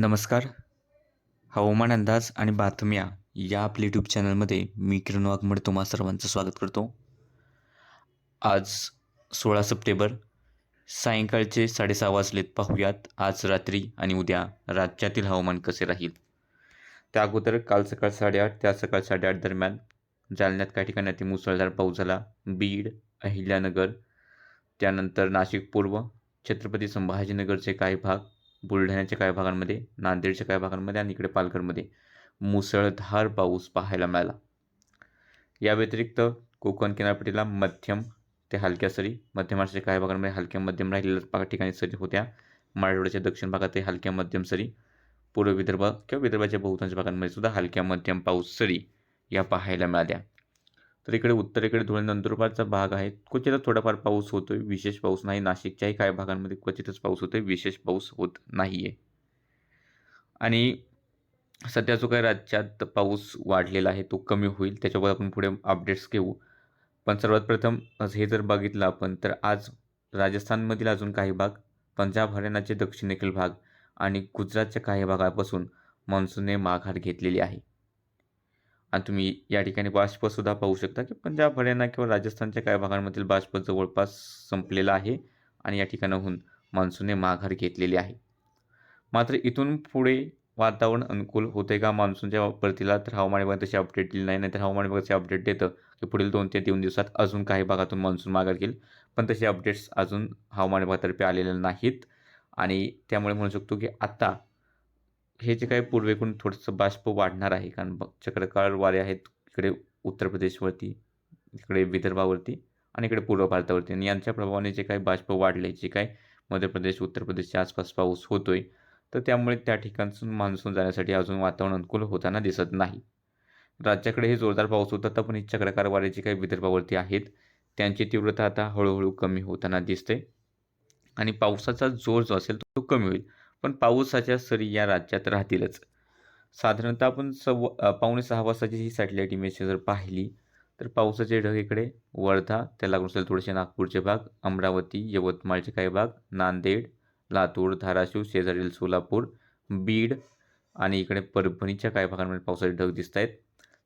नमस्कार. हवामान अंदाज आणि बातम्या या आपल्या यूट्यूब चॅनलमध्ये मी किरण वाघमड तुम्हा सर्वांचं स्वागत करतो. आज सोळा सप्टेंबर सायंकाळचे साडेसहा वाजलेत. पाहूयात आज रात्री आणि उद्या राज्यातील हवामान कसे राहील? त्या अगोदर काल सकाळ साडेआठ त्या सकाळ साडेआठ दरम्यान जालन्यात काही ठिकाणी अति मुसळधार पाऊस झाला. बीड अहिल्यानगर त्यानंतर नाशिक पूर्व छत्रपती संभाजीनगरचे काही भाग बुलढाण्याच्या काही भागांमध्ये नांदेडच्या काही भागांमध्ये आणि इकडे पालघरमध्ये मुसळधार पाऊस पाहायला मिळाला. या व्यतिरिक्त कोकण किनारपट्टीला मध्यम ते हलक्या सरी मध्य महाराष्ट्राच्या काही भागांमध्ये हलक्या मध्यम राहिलेल्या ठिकाणी सरी होत्या. मराठवाड्याच्या दक्षिण भागातही हलक्या मध्यम सरी पूर्व विदर्भ किंवा विदर्भाच्या बहुतांश भागांमध्ये सुद्धा हलक्या मध्यम पाऊस सरी या पाहायला मिळाल्या. तर इकडे उत्तरेकडे धुळे नंदुरबारचा भाग आहे. क्वचितच थोडाफार पाऊस होतो आहे विशेष पाऊस नाही. नाशिकच्याही काही भागांमध्ये क्वचितच पाऊस होतो आहे विशेष पाऊस होत नाही आहे आणि सध्या जो काही राज्यात पाऊस वाढलेला आहे तो कमी होईल. त्याच्यावर आपण पुढे अपडेट्स घेऊ. पण सर्वात प्रथम हे जर बघितलं आपण तर आज राजस्थानमधील अजून काही भाग पंजाब हरियाणाचे दक्षिणेकडील भाग आणि गुजरातच्या काही भागापासून मान्सूनने माघार घेतलेली आहे. आणि तुम्ही या ठिकाणी बाष्पसुद्धा पाहू शकता की पंजाब हरियाणा किंवा राजस्थानच्या काही भागांमधील बाष्प जवळपास संपलेला आहे आणि या ठिकाणाहून मान्सूनने माघार घेतलेली आहे. मात्र इथून पुढे वातावरण अनुकूल होते का? मान्सूनच्या परतीला तर हवामान विभाग तशी अपडेट दिली नाही. नाहीतर हवामान विभागाचे अपडेट देतं की पुढील दोन ते तीन दिवसात अजून काही भागातून मान्सून माघार घेईल. पण तसे अपडेट्स अजून हवामान विभागातर्फे आलेले नाहीत. आणि त्यामुळे म्हणू शकतो की आत्ता हे जे काय पूर्वेकडून थोडंसं बाष्प वाढणार आहे कारण चक्रकार चक्रकाळ वारे आहेत इकडे उत्तर प्रदेशवरती इकडे विदर्भावरती आणि इकडे पूर्व भारतावरती. आणि यांच्या प्रभावाने जे काही बाष्प वाढले जे काय मध्य प्रदेश उत्तर प्रदेशच्या आसपास पाऊस होतोय तर त्यामुळे त्या ठिकाणसून मान्सून जाण्यासाठी अजून वातावरण अनुकूल होताना दिसत नाही. राज्याकडे हे जोरदार पाऊस होता तर पण ही चक्रकार वारे जे काही विदर्भावरती आहेत त्यांची तीव्रता आता हळूहळू कमी होताना दिसते. आणि पावसाचा जोर जो असेल तो कमी होईल. पण पावसाच्या सरी या राज्यात राहतीलच. साधारणतः आपण सव्व पावणे सहा वाजताची ही सॅटेलाईट इमेज जर पाहिली तर पावसाचे ढग इकडे वर्धा त्या लागून असेल थोडेसे नागपूरचे भाग अमरावती यवतमाळचे काही भाग नांदेड लातूर धाराशिव शेजारील सोलापूर बीड आणि इकडे परभणीच्या काही भागांमध्ये पावसाचे ढग दिसत आहेत.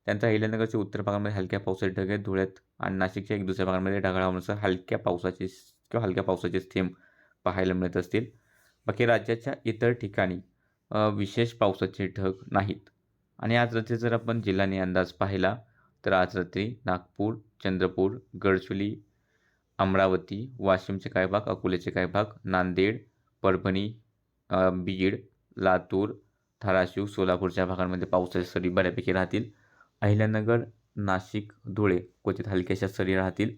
त्यानंतर अहिल्यानगरच्या उत्तर भागामध्ये हलक्या पावसाचे ढग आहेत. धुळ्यात आणि नाशिकच्या एक दुसऱ्या भागांमध्ये ढगाळ हवामानासह हलक्या पावसाचे किंवा हलक्या पावसाचे थेंब पाहायला मिळत असतील. बाकी राज्याच्या इतर ठिकाणी विशेष पावसाचे ढग नाहीत. आणि आज रात्री जर आपण जिल्ह्याने अंदाज पाहिला तर आज रात्री नागपूर चंद्रपूर गडचुली अमरावती वाशिमचे काही भाग अकोल्याचे काही भाग नांदेड परभणी बीड लातूर धाराशिव सोलापूरच्या भागांमध्ये पावसाच्या सरी बऱ्यापैकी राहतील. अहिल्यानगर नाशिक धुळे क्वचित हलक्याशा सरी राहतील.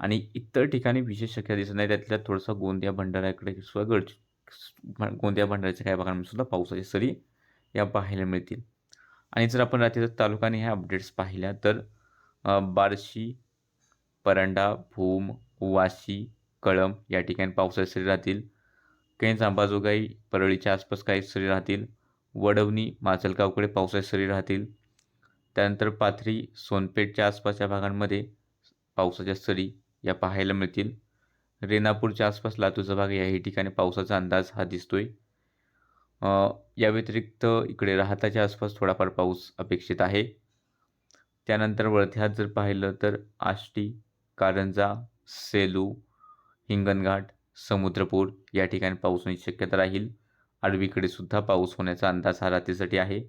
आणि इतर ठिकाणी विशेष शक्यता दिसत नाही त्यातल्या थोडासा गोंदिया भंडाऱ्याकडे किंवा गड गोंदिया भंडाऱ्याच्या काही भागांमध्ये सुद्धा पावसाच्या सरी या पाहायला मिळतील. आणि जर आपण रात्रीच्या तालुक्याने ह्या अपडेट्स पाहिल्या तर बार्शी परांडा भूम वाशी कळम या ठिकाणी पावसाच्या सरी राहतील. केंज अंबाजोगाई परळीच्या आसपास काही सरी राहतील. वडवणी माजलगावकडे पावसाच्या सरी राहतील. त्यानंतर पाथरी सोनपेठच्या आसपासच्या भागांमध्ये पावसाच्या सरी या पाहायला मिळतील. रेणापूरच्या आसपास लातूरचा भाग याही ठिकाणी पावसाचा अंदाज हा दिसतोय. या व्यतिरिक्त इकडे राहताच्या आसपास थोडाफार पाऊस अपेक्षित आहे. त्यानंतर वर्ध्यात जर पाहिलं तर आष्टी कारंजा सेलू हिंगणघाट समुद्रपूर या ठिकाणी पाऊस होण्याची शक्यता राहील. आडवीकडे सुद्धा पाऊस होण्याचा अंदाज हा रात्रीसाठी आहे.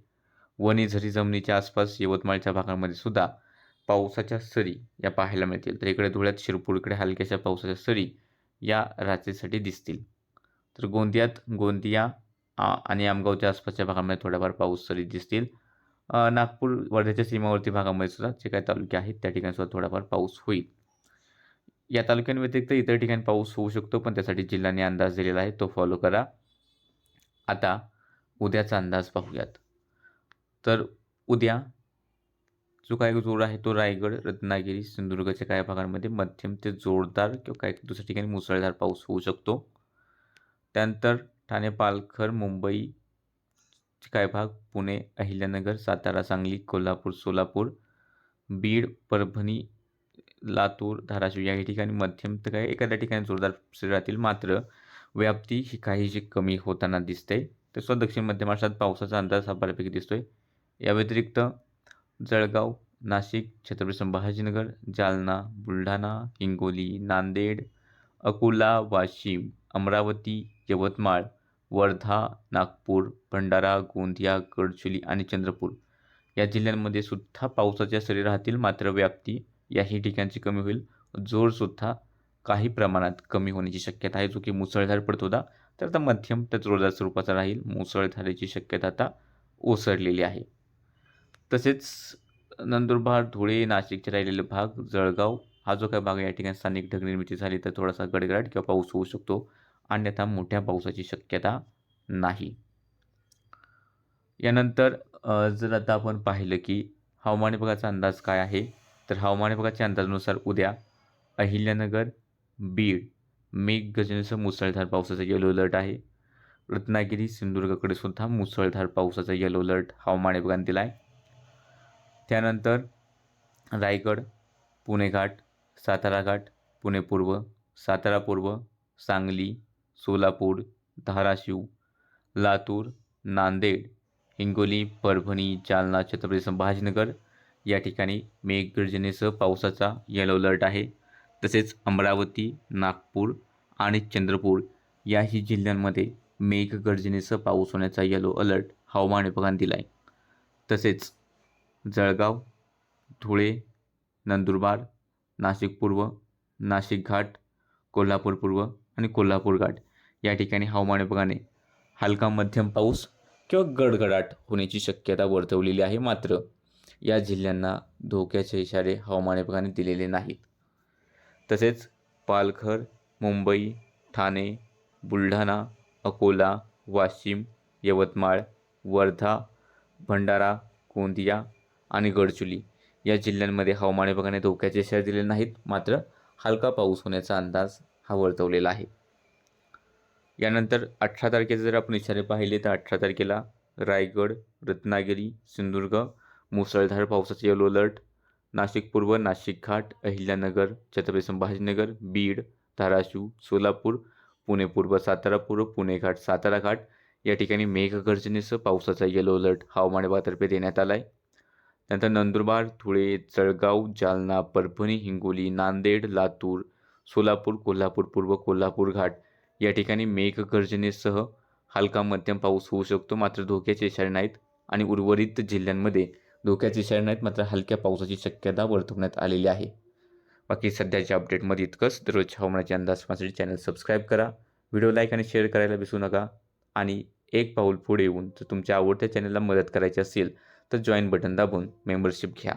वणी झरी जमिनीच्या आसपास यवतमाळच्या भागांमध्ये सुद्धा पावसाच्या सरी या पाहायला मिळतील. तर इकडे धुळ्यात शिरपूर इकडे हलक्याशा पावसाच्या सरी या रात्रीसाठी दिसतील. तर गोंदियात गोंदिया आणि आमगावच्या आसपासच्या भागामध्ये थोड्याफार पाऊस सरी दिसतील. नागपूर वर्ध्याच्या सीमावर्ती भागामध्ये सुद्धा जे काही तालुके आहेत त्या ठिकाणी सुद्धा थोडाफार पाऊस होईल. या तालुक्यांव्यतिरिक्त इतर ठिकाणी पाऊस होऊ शकतो पण त्यासाठी जिल्ह्याने अंदाज दिलेला आहे तो फॉलो करा. आता उद्याचा अंदाज पाहूयात. तर उद्या जो काय जोर आहे तो रायगड रत्नागिरी सिंधुदुर्गच्या काही भागांमध्ये मध्यम ते जोरदार किंवा काही दुसऱ्या ठिकाणी मुसळधार पाऊस होऊ शकतो. त्यानंतर ठाणे पालघर मुंबई काही भाग पुणे अहिल्यानगर सातारा सांगली कोल्हापूर सोलापूर बीड परभणी लातूर धाराशिव या ठिकाणी मध्यम तर काही एखाद्या ठिकाणी जोरदार राहतील मात्र व्याप्ती ही काहीशी कमी होताना दिसते. तसं दक्षिण मध्य महाराष्ट्रात पावसाचा अंदाज हा बऱ्यापैकी दिसतोय. या व्यतिरिक्त जळगाव नाशिक छत्रपती संभाजीनगर जालना बुलढाणा हिंगोली नांदेड अकोला वाशिम अमरावती यवतमाळ वर्धा नागपूर भंडारा गोंदिया गडचिरोली आणि चंद्रपूर. या जिल्ह्यांमध्ये सुद्धा पावसाच्या सरी राहतील मात्र व्याप्ती याही ठिकाणची कमी होईल. जोरसुद्धा काही प्रमाणात कमी होण्याची शक्यता आहे. जो की मुसळधार पडत होता तर आता मध्यम तर जोरदार स्वरूपाचा राहील. मुसळधारेची शक्यता आता ओसरलेली आहे. तसेच नंदुरबार धुळे नाशिकचे राहिलेले भाग जळगाव हा जो काही भाग आहे या ठिकाणी स्थानिक ढगनिर्मिती झाली तर थोडासा गडगडाट किंवा पाऊस होऊ शकतो. अन्यथा मोठ्या पावसाची शक्यता नाही. यानंतर जर आता आपण पाहिलं की हवामान विभागाचा अंदाज काय आहे तर हवामान विभागाच्या अंदाजानुसार उद्या अहिल्यानगर बीड मेघगर्जनेसह मुसळधार पावसाचा येलो अलर्ट आहे. रत्नागिरी सिंधुदुर्गकडे सुद्धा मुसळधार पावसाचा येलो अलर्ट हवामान विभागाने दिला आहे त्यानंतर रायगड पुणे घाट सातारा घाट पुणे पूर्व सातारा पूर्व सांगली सोलापूर धाराशिव लातूर नांदेड हिंगोली परभणी जालना छत्रपती संभाजीनगर या ठिकाणी मेघगर्जनेसह पावसाचा येलो अलर्ट आहे. तसेच अमरावती नागपूर आणि चंद्रपूर याही जिल्ह्यांमध्ये मेघगर्जनेसह पाऊस होण्याचा येलो अलर्ट हवामान विभागाने दिला आहे तसेच जळगाव धुळे नंदुरबार नाशिक पूर्व नाशिक घाट कोल्हापूर पूर्व आणि कोल्हापूर घाट. या ठिकाणी हवामान विभागाने हलका मध्यम पाऊस किंवा गडगडाट होण्याची शक्यता वर्तवलेली आहे मात्र या जिल्ह्यांना धोक्याचे इशारे हवामान विभागाने दिलेले नाहीत. तसेच पालघर मुंबई ठाणे बुलढाणा अकोला वाशिम यवतमाळ वर्धा भंडारा गोंदिया आणि गडचुली या जिल्ह्यांमध्ये हवामान विभागाने धोक्याचे इशारे दिले नाहीत. मात्र हलका पाऊस होण्याचा अंदाज हा वर्तवलेला आहे. यानंतर अठरा तारखेचे जर आपण इशारे पाहिले तर अठरा तारखेला रायगड रत्नागिरी सिंधुदुर्ग मुसळधार पावसाचे येलो अलर्ट नाशिक पूर्व नाशिक घाट अहिल्यानगर छत्रपती संभाजीनगर बीड धाराशिव सोलापूर पुणे पूर्व सातारा पूर्व पुणे घाट सातारा घाट. या ठिकाणी मेघगर्जनेसह पावसाचा येलो अलर्ट हवामान विभागातर्फे देण्यात आला आहे नंतर नंदुरबार धुळे जळगाव जालना परभणी हिंगोली नांदेड लातूर सोलापूर कोल्हापूर पूर्व कोल्हापूर घाट या ठिकाणी मेघगर्जनेसह हलका मध्यम पाऊस होऊ शकतो. मात्र धोक्याचे इशारे नाहीत आणि उर्वरित जिल्ह्यांमध्ये धोक्याचे इशारे नाहीत मात्र हलक्या पावसाची शक्यता वर्तवण्यात आलेली आहे. बाकी सध्याच्या अपडेटमध्ये इतकंच. दररोज हवामानाचे अंदाज पाहण्यासाठी चॅनल सबस्क्राईब करा व्हिडिओ लाईक आणि शेअर करायला विसरू नका. आणि एक पाऊल पुढे येऊन जर तुमच्या आवडत्या चॅनलला मदत करायची असेल तर जॉईन बटन दाबून मेंबरशिप घ्या.